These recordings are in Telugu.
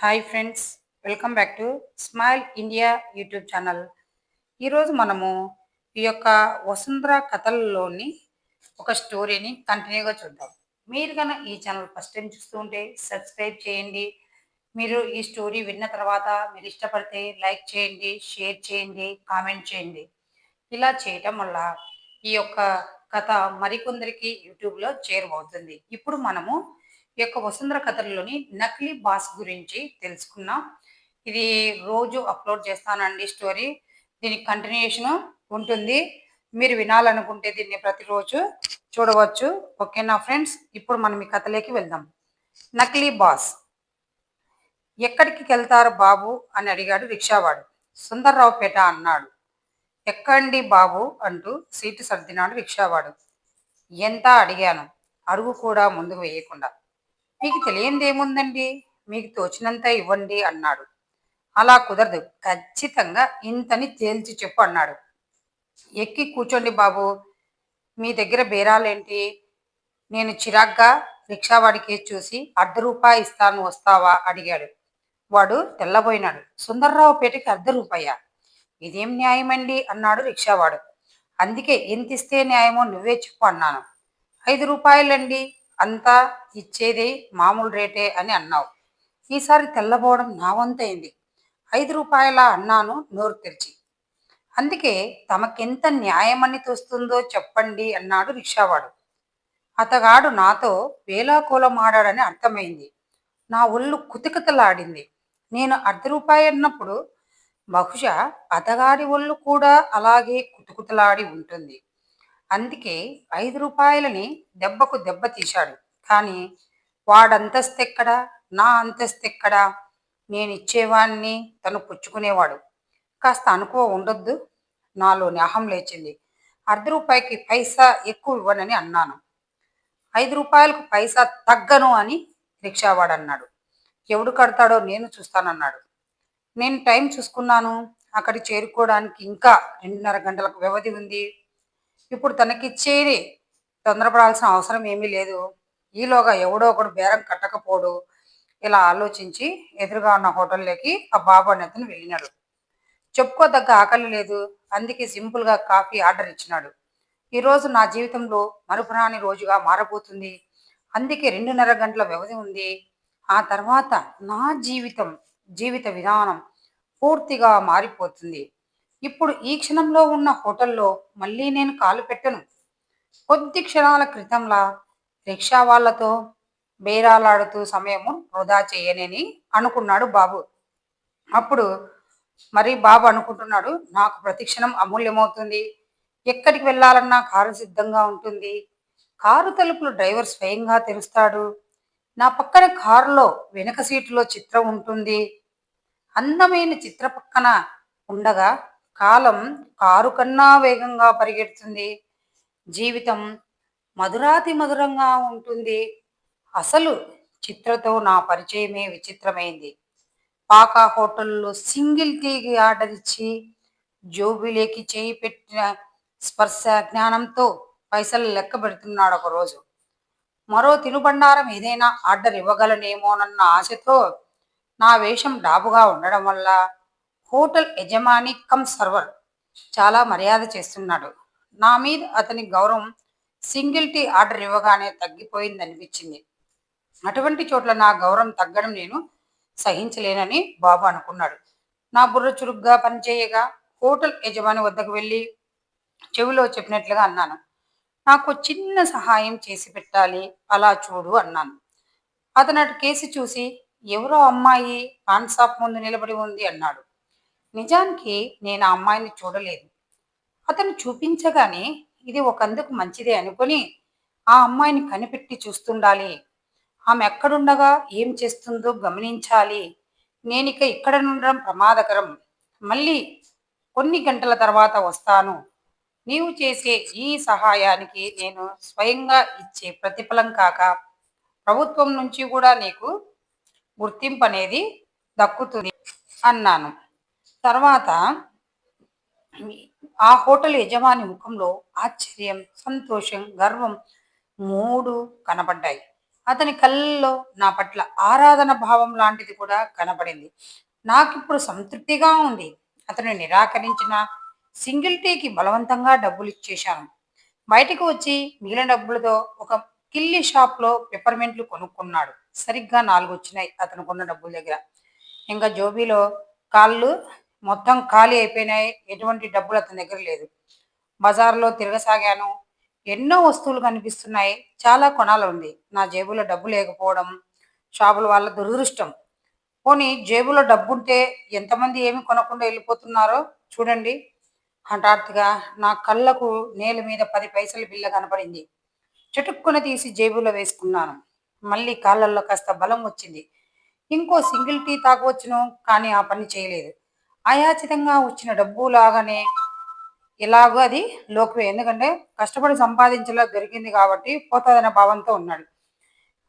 Hi friends welcome back to Smile India YouTube channel ఈరోజు మనము ఈ యొక్క వసుంధర కథలలోని ఒక స్టోరీని కంటిన్యూగా చూద్దాం. మీరు కనుక ఈ ఛానల్ ఫస్ట్ టైం చూస్తూ ఉంటే సబ్స్క్రైబ్ చేయండి. మీరు ఈ స్టోరీ విన్న తర్వాత మీరు ఇష్టపడితే లైక్ చేయండి షేర్ చేయండి కామెంట్ చేయండి. ఇలా చేయటం వల్ల ఈ యొక్క కథ మరికొందరికి యూట్యూబ్లో చేరువవుతుంది. ఇప్పుడు మనము ఈ యొక్క వసుంధర కథల్లోని నకిలీ బాస్ గురించి తెలుసుకున్నాం ఇది రోజు అప్లోడ్ చేస్తానండి స్టోరీ. దీనికి కంటిన్యూషన్ ఉంటుంది. మీరు వినాలనుకుంటే దీన్ని ప్రతిరోజు చూడవచ్చు. ఓకేనా ఫ్రెండ్స్? ఇప్పుడు మనం ఈ కథలోకి వెళ్దాం. నకిలీ బాస్. ఎక్కడికి వెళ్తారు బాబు? అని అడిగాడు రిక్షావాడు. సుందర్రావుపేట అన్నాడు. ఎక్కండి బాబు అంటూ సీటు సర్దినాడు రిక్షావాడు. ఎంత అడిగాను? అడుగు కూడా ముందుకు వేయకుండా. మీకు తెలియందేముందండి? మీకు తోచినంత ఇవ్వండి అన్నాడు. అలా కుదరదు. ఖచ్చితంగా ఇంతని తేల్చి చెప్పు అన్నాడు. ఎక్కి కూర్చోండి బాబు. మీ దగ్గర బేరాలేంటి? నేను చిరాగ్గా రిక్షావాడికి చూసి అర్ధ రూపాయి ఇస్తాను వస్తావా అడిగాడు. వాడు తెల్లబోయినాడు. సుందర్రావు పేటకి అర్ధ రూపాయ? ఇదేం న్యాయమండి? అన్నాడు రిక్షావాడు. అందుకే ఎంత ఇస్తే న్యాయమో నువ్వే చెప్పు అన్నాను. ఐదు రూపాయలండి. అంతా ఇచ్చేది మామూలు రేటే అని అన్నావు. ఈసారి తెల్లబోవడం నా వంతైంది ఐదు రూపాయల అన్నాను నోరు తెరిచి. అందుకే తమకెంత న్యాయమని తోస్తుందో చెప్పండి అన్నాడు రిక్షావాడు. అతగాడు నాతో వేలాకోలం ఆడాడని అర్థమైంది. నా ఒళ్ళు కుతికతలాడింది. నేను అర్ధ రూపాయి అన్నప్పుడు బహుశా అతగాడి ఒళ్ళు కూడా అలాగే కుతుకుతలాడి ఉంటుంది. అందుకే ఐదు రూపాయలని దెబ్బకు దెబ్బ తీశాడు. కానీ వాడంతస్తెక్కడా? నా అంతస్తెక్కడా? నేను ఇచ్చేవాణ్ణి తను పుచ్చుకునేవాడు. కాస్త అనుకో ఉండొద్దు. నాలోని అహం లేచింది. అర్ధ రూపాయికి పైసా ఎక్కువ ఇవ్వనని అన్నాను. ఐదు రూపాయలకు పైసా తగ్గను అని రిక్షావాడు అన్నాడు ఎవడు కడతాడో నేను చూస్తానన్నాడు. నేను టైం చూసుకున్నాను. అక్కడికి చేరుకోవడానికి ఇంకా రెండున్నర గంటలకు వ్యవధి ఉంది. ఇప్పుడు తనకిచ్చేది తొందరపడాల్సిన అవసరం ఏమీ లేదు. ఈలోగా ఎవడో ఒకడు బేరం కట్టకపోడు. ఇలా ఆలోచించి ఎదురుగా ఉన్న హోటల్లోకి ఆ బాబు అతను వెళ్ళినాడు. చెప్పుకోదగ్గ ఆకలి లేదు. అందుకే సింపుల్గా కాఫీ ఆర్డర్ ఇచ్చినాడు. ఈరోజు నా జీవితంలో మరుపురాని రోజుగా మారబోతుంది. అందుకే రెండున్నర గంటల వ్యవధి ఉంది. ఆ తర్వాత నా జీవితం జీవిత విధానం పూర్తిగా మారిపోతుంది. ఇప్పుడు ఈ క్షణంలో ఉన్న హోటల్లో మళ్ళీ నేను కాలు పెట్టను. కొద్ది క్షణాల క్రితంలా రిక్షా వాళ్ళతో బేరాలాడుతూ సమయము వృధా చేయనని అనుకున్నాడు బాబు. అప్పుడు మరి బాబు అనుకుంటున్నాడు నాకు ప్రతిక్షణం అమూల్యమవుతుంది. ఎక్కడికి వెళ్ళాలన్నా కారు సిద్ధంగా ఉంటుంది. కారు తలుపులు డ్రైవర్ స్వయంగా తెరుస్తాడు. నా పక్కన కారులో వెనక సీటులో చిత్రం ఉంటుంది. అందమైన చిత్ర పక్కన ఉండగా కాలం కారు కన్నా వేగంగా పరిగెడుతుంది. జీవితం మధురాతి మధురంగా ఉంటుంది. అసలు చిత్రతో నా పరిచయమే విచిత్రమైంది. పాకా హోటల్లో సింగిల్ టీకి ఆర్డర్ ఇచ్చి జోబిలేకి చేయి పెట్టిన స్పర్శ జ్ఞానంతో పైసలు లెక్క పెడుతున్నాడు ఒకరోజు. మరో తినుబండారం ఏదైనా ఆర్డర్ ఇవ్వగలనేమోనన్న ఆశతో నా వేషం డాబుగా ఉండడం వల్ల హోటల్ యజమాని కమ్ సర్వర్ చాలా మర్యాద చేస్తున్నాడు. నా మీద అతని గౌరవం సింగిల్ టీ ఆర్డర్ ఇవ్వగానే తగ్గిపోయింది అనిపించింది. అటువంటి చోట్ల నా గౌరవం తగ్గడం నేను సహించలేనని బాబు అనుకున్నాడు. నా బుర్ర చురుగ్గా పనిచేయగా హోటల్ యజమాని వద్దకు వెళ్ళి చెవిలో చెప్పినట్లుగా అన్నాను. నాకు చిన్న సహాయం చేసి పెట్టాలి అలా చూడు అన్నాను. అతను అటు కేసు చూసి ఎవరో అమ్మాయి పాన్ షాప్ ముందు నిలబడి ఉంది అన్నాడు. నిజానికి నేను ఆ అమ్మాయిని చూడలేదు. అతను చూపించగానే ఇది ఒకందుకు మంచిదే అనుకొని ఆ అమ్మాయిని కనిపెట్టి చూస్తుండాలి. ఆమె ఎక్కడుండగా ఏం చేస్తుందో గమనించాలి. నేనిక ఇక్కడ ఉండడం ప్రమాదకరం. మళ్ళీ కొన్ని గంటల తర్వాత వస్తాను. నీవు చేసే ఈ సహాయానికి నేను స్వయంగా ఇచ్చే ప్రతిఫలం కాక ప్రభుత్వం నుంచి కూడా నీకు గుర్తింపు అనేది దక్కుతుంది అన్నాను. తర్వాత ఆ హోటల్ యజమాని ముఖంలో ఆశ్చర్యం సంతోషం గర్వం మూడు కనపడ్డాయి. అతని కళ్ళల్లో నా పట్ల ఆరాధన భావం లాంటిది కూడా కనపడింది. నాకిప్పుడు సంతృప్తిగా ఉంది. అతను నిరాకరించిన సింగిల్ టీకి బలవంతంగా డబ్బులు ఇచ్చేశాను. బయటకు వచ్చి మిగిలిన డబ్బులతో ఒక కిల్లి షాప్లో పెప్పర్మెంట్లు కొనుక్కున్నాడు. సరిగ్గా నాలుగు వచ్చినాయి అతనుకున్న డబ్బుల దగ్గర. ఇంకా జోబీలో కాళ్ళు మొత్తం ఖాళీ అయిపోయినాయి. ఎటువంటి డబ్బులు అతని దగ్గర లేదు. బజార్లో తిరగసాగాను. ఎన్నో వస్తువులు కనిపిస్తున్నాయి. చాలా కొనాలి ఉంది. నా జేబులో డబ్బు లేకపోవడం షాపుల వాళ్ళ దురదృష్టం. పోనీ జేబులో డబ్బుంటే ఎంతమంది ఏమి కొనకుండా వెళ్ళిపోతున్నారో చూడండి. హఠాత్తుగా నా కళ్ళకు నేల మీద పది పైసల బిల్ల కనపడింది. చటుక్కున తీసి జేబులో వేసుకున్నాను. మళ్ళీ కాళ్ళల్లో కాస్త బలం వచ్చింది. ఇంకో సింగిల్ టీ తాగవచ్చును కానీ ఆ పని చేయలేదు. అయాచితంగా వచ్చిన డబ్బు లాగానే ఎలాగో అది లోకువే ఎందుకంటే కష్టపడి సంపాదించేలా దొరికింది కాబట్టి పోతుందనే భావంతో ఉన్నాడు.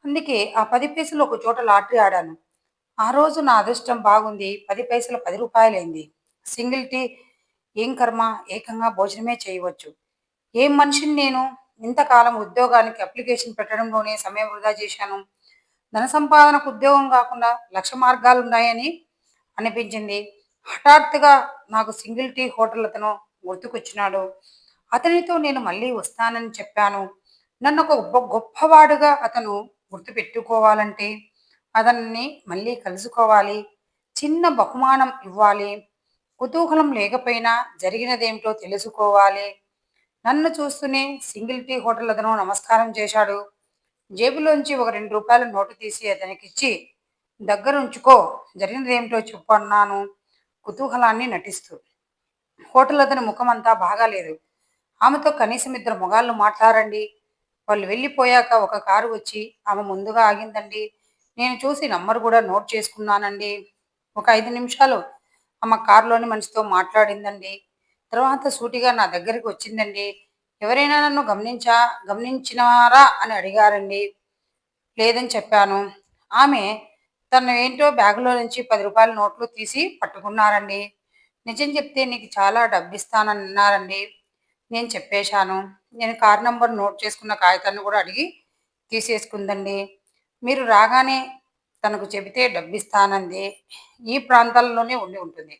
అందుకే ఆ పది పైసలు ఒక చోట లాటరీ ఆడాను. ఆ రోజు నా అదృష్టం బాగుంది. పది పైసలు పది రూపాయలైంది. సింగిల్ టీ ఏం కర్మ? ఏకంగా భోజనమే చేయవచ్చు. ఏం మనిషిని నేను ఇంతకాలం ఉద్యోగానికి అప్లికేషన్ పెట్టడంలోనే సమయం వృధా చేశాను? ధన సంపాదనకు ఉద్యోగం కాకుండా లక్ష మార్గాలు ఉన్నాయని అనిపించింది. హఠాత్తుగా నాకు సింగిల్ టీ హోటల్ అతను గుర్తుకొచ్చినాడు. అతనితో నేను మళ్ళీ వస్తానని చెప్పాను. నన్ను ఒక గొప్ప గొప్పవాడుగా అతను గుర్తుపెట్టుకోవాలంటే అతన్ని మళ్ళీ కలుసుకోవాలి. చిన్న బహుమానం ఇవ్వాలి. కుతూహలం లేకపోయినా జరిగినదేమిటో తెలుసుకోవాలి. నన్ను చూస్తూనే సింగిల్ టీ హోటల్ అతను నమస్కారం చేశాడు. జేబులోంచి ఒక రెండు రూపాయల నోటు తీసి అతనికి ఇచ్చి దగ్గర ఉంచుకో జరిగినదేమిటో చెప్పు అన్నాను. కుతూహలాన్ని నటిస్తూ. హోటల్ అతని ముఖం అంతా బాగాలేదు. ఆమెతో కనీసం ఇద్దరు మొగాళ్ళు మాట్లాడండి. వాళ్ళు వెళ్ళిపోయాక ఒక కారు వచ్చి ఆమె ముందుగా ఆగిందండి. నేను చూసి నంబర్ కూడా నోట్ చేసుకున్నానండి. ఒక ఐదు నిమిషాలు ఆమె కారులోని మనిషితో మాట్లాడిందండి. తర్వాత సూటిగా నా దగ్గరికి వచ్చిందండి. ఎవరైనా నన్ను గమనించా గమనించినారా అని అడిగారండి. లేదని చెప్పాను. ఆమె తను ఏంటో బ్యాగులో నుంచి పది రూపాయల నోట్లు తీసి పట్టుకున్నారండి. నిజం చెప్తే నీకు చాలా డబ్బు ఇస్తానన్నారండి నేను చెప్పేశాను. నేను కార్ నంబర్ నోట్ చేసుకున్న కాగితాన్ని కూడా అడిగి తీసేసుకుందండి. మీరు రాగానే తనకు చెబితే డబ్బిస్తానంది. ఈ ప్రాంతాల్లోనే ఉండి ఉంటుంది.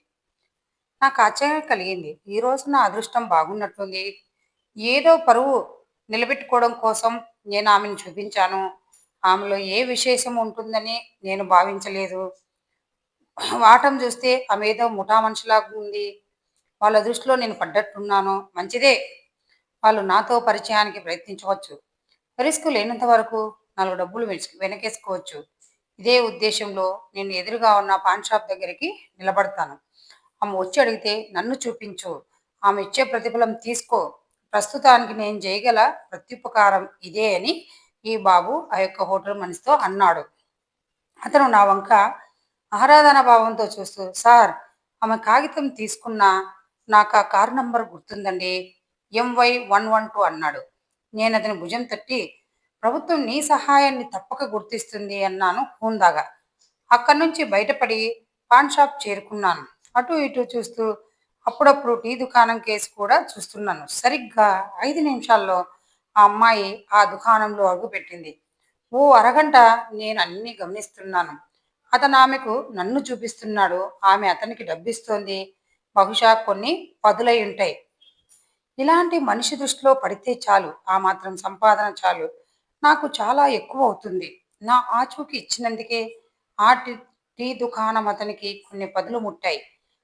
నాకు ఆశ్చర్యం కలిగింది. ఈరోజు నా అదృష్టం బాగున్నట్లుంది ఏదో పరువు నిలబెట్టుకోవడం కోసం నేను ఆమెను చూపించాను. ఆమెలో ఏ విశేషం ఉంటుందని నేను భావించలేదు. వాటం చూస్తే ఆమె ఏదో ముఠా మనిషిలాగా ఉంది. వాళ్ళ దృష్టిలో నేను పడ్డట్టున్నాను. మంచిదే. వాళ్ళు నాతో పరిచయానికి ప్రయత్నించవచ్చు. రిస్క్ లేనంత వరకు నాలుగు డబ్బులు వెనకేసుకోవచ్చు. ఇదే ఉద్దేశంలో నేను ఎదురుగా ఉన్న పాన్ షాప్ దగ్గరికి నిలబడతాను. ఆమె వచ్చి అడిగితే నన్ను చూపించు. ఆమె ఇచ్చే ప్రతిఫలం తీసుకో. ప్రస్తుతానికి నేను చేయగల ప్రత్యుపకారం ఇదే అని ఈ బాబు ఆ యొక్క హోటల్ మనిషితో అన్నాడు. అతను నా వంక ఆరాధన భావంతో చూస్తూ సార్ ఆమె కాగితం తీసుకున్న నాకు ఆ కారు నంబర్ గుర్తుందండి. ఎంవై వన్ వన్ టూ అన్నాడు. నేను అతని భుజం తట్టి ప్రభుత్వం నీ సహాయాన్ని తప్పక గుర్తిస్తుంది అన్నాను హూందాగా. అక్కడి నుంచి బయటపడి పాన్ షాప్ చేరుకున్నాను. అటు ఇటు చూస్తూ అప్పుడప్పుడు టీ దుకాణం కేసు కూడా చూస్తున్నాను. సరిగ్గా ఐదు నిమిషాల్లో ఆ అమ్మాయి ఆ దుకాణంలో అడుగుపెట్టింది ఓ అరగంట నేను అన్ని గమనిస్తున్నాను. అతను ఆమెకు నన్ను చూపిస్తున్నాడు. ఆమె అతనికి డబ్బిస్తోంది. బహుశా కొన్ని పదులై ఉంటాయి. ఇలాంటి మనిషి దృష్టిలో పడితే చాలు. ఆ మాత్రం సంపాదన చాలు. నాకు చాలా ఎక్కువ అవుతుంది. నా ఆచూకి ఇచ్చినందుకే ఆ టీ దుకాణం అతనికి కొన్ని పదులు ముట్టాయి.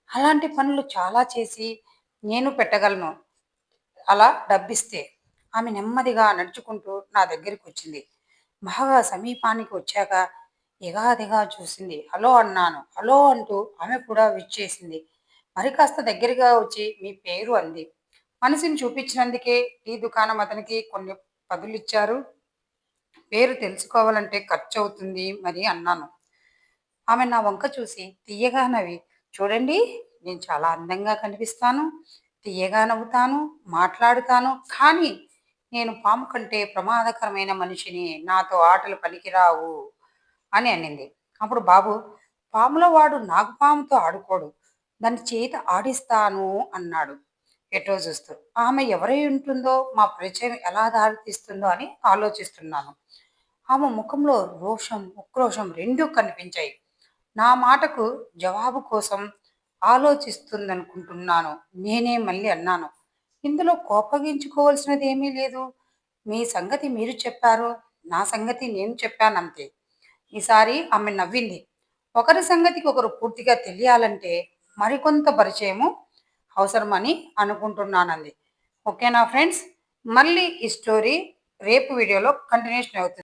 అలాంటి పనులు చాలా చేసి నేను పెట్టగలను. అలా డబ్బిస్తే. ఆమె నెమ్మదిగా నడుచుకుంటూ నా దగ్గరికి వచ్చింది. బాగా సమీపానికి వచ్చాక ఎగాదిగా చూసింది. హలో అన్నాను. హలో అంటూ ఆమె కూడా విచ్చేసింది. మరి కాస్త దగ్గరగా వచ్చి మీ పేరు అంది. మనిషిని చూపించినందుకే టీ దుకాణం అతనికి కొన్ని పదులు ఇచ్చారు పేరు తెలుసుకోవాలంటే ఖర్చు అవుతుంది మరి అన్నాను. ఆమె నా వంక చూసి తీయగా నవ్వి చూడండి నేను చాలా అందంగా కనిపిస్తాను. తీయగా నవ్వుతాను మాట్లాడుతాను. కానీ నేను పాము కంటే ప్రమాదకరమైన మనిషిని నాతో ఆటలు పనికిరావు అని అనింది. అప్పుడు బాబు పాములో వాడు నాగుపాముతో ఆడుకోడు దాని చేత ఆడిస్తాను అన్నాడు. ఎటో చూస్తూ ఆమె ఎవరై ఉంటుందో మా పరిచయం ఎలా దారితీస్తుందో అని ఆలోచిస్తున్నాను. ఆమె ముఖంలో రోషం ఉక్రోషం రెండూ కనిపించాయి. నా మాటకు జవాబు కోసం ఆలోచిస్తుందనుకుంటున్నాను. నేనే మళ్ళీ అన్నాను. ఇందులో కోపగించుకోవాల్సినది ఏమీ లేదు. మీ సంగతి మీరు చెప్పారు. నా సంగతి నేను చెప్పానంతే. ఈసారి ఆమె నవ్వింది. ఒకరి సంగతికి ఒకరు పూర్తిగా తెలియాలంటే మరికొంత పరిచయము అవసరమని అనుకుంటున్నానంది. ఓకేనా ఫ్రెండ్స్? మళ్ళీ ఈ స్టోరీ రేపు వీడియోలో కంటిన్యూషన్ అవుతుంది.